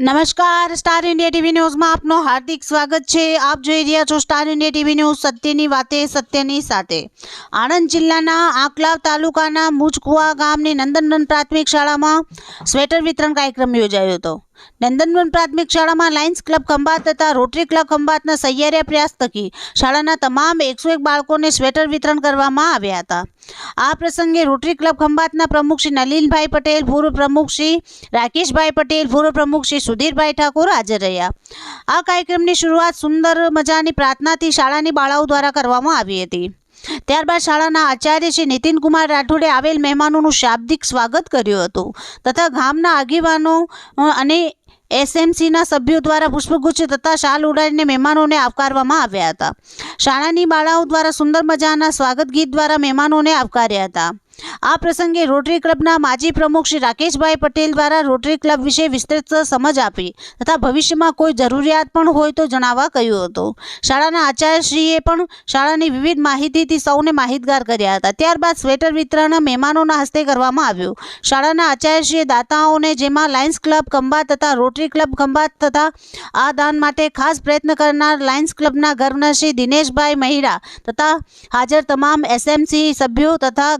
નમસ્કાર, star India TV ન્યૂઝમાં આપનું હાર્દિક સ્વાગત છે. આપ જોઈ રહ્યા છો સ્ટાર ઇન્ડિયા ટીવી ન્યૂઝ સત્યની વાતે, સત્યની સાથે. આણંદ જિલ્લાના આંકલાવ તાલુકાના મુજકુવા ગામની નંદનવન પ્રાથમિક શાળામાં સ્વેટર વિતરણ કાર્યક્રમ યોજાયો હતો. નંદનવન પ્રાથમિક શાળામાં લાયન્સ ક્લબ ખંભાત તથા રોટરી ક્લબ ખંભાતના સહિયારે પ્રયાસ થકી શાળાના તમામ એકસો એક બાળકોને સ્વેટર વિતરણ કરવામાં આવ્યા હતા. આ પ્રસંગે રોટરી ક્લબ ખંભાતના પ્રમુખ શ્રી નલિનભાઈ પટેલ, પૂર્વ પ્રમુખ શ્રી રાકેશભાઈ પટેલ, પૂર્વ પ્રમુખ શ્રી સુધીરભાઈ ઠાકોર હાજર રહ્યા. આ કાર્યક્રમની શરૂઆત સુંદર મજાની પ્રાર્થનાથી શાળાની બાળાઓ દ્વારા કરવામાં આવી હતી. ત્યારબાદ શાળાના આચાર્ય શ્રી નીતિનકુમાર રાઠોડે આવેલ મહેમાનોનું શાબ્દિક સ્વાગત કર્યું હતું. તથા ગામના આગેવાનો અને એસએમસીના સભ્યો દ્વારા પુષ્પગુચ્છ તથા શાલ ઉડાડીને મહેમાનોને આવકારવામાં આવ્યા હતા. શાળાની બાળાઓ દ્વારા સુંદર મજાના સ્વાગત ગીત દ્વારા મહેમાનોને આવકાર્યા હતા. આ પ્રસંગે રોટરી ક્લબના માજી પ્રમુખ શ્રી રાકેશભાઈ પટેલ દ્વારા રોટરી ક્લબ વિશે વિસ્તૃત સમજ આપી તથા ભવિષ્યમાં કોઈ જરૂરિયાત પણ હોય તો જણાવવા કહ્યું હતું. શાળાના આચાર્યશ્રીએ પણ શાળાની વિવિધ માહિતીથી સૌને માહિતગાર કર્યા હતા. ત્યારબાદ સ્વેટર વિતરણ મહેમાનોના હસ્તે કરવામાં આવ્યું. શાળાના આચાર્યશ્રીએ દાતાઓને જેમાં લાયન્સ ક્લબ ખંભાત તથા રોટરી ક્લબ ખંભાત તથા આ દાન માટે ખાસ પ્રયત્ન કરનાર લાયન્સ ક્લબના ગર્વનર શ્રી દિનેશભાઈ મહિરા તથા હાજર તમામ એસએમસી સભ્યો તથા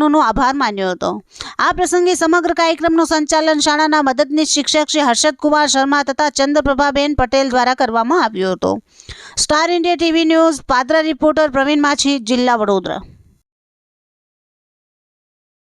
ગ્રામજનોનો આભાર માન્યો હતો. આ પ્રસંગે સમગ્ર કાર્યક્રમનું સંચાલન શાળાના મદદનીશ શિક્ષક શ્રી હર્ષદકુમાર શર્મા તથા ચંદ્રપ્રભાબેન પટેલ દ્વારા કરવામાં આવ્યો હતો. Star India TV news Padra reporter Pravin Machhi, જિલ્લા વડોદરા.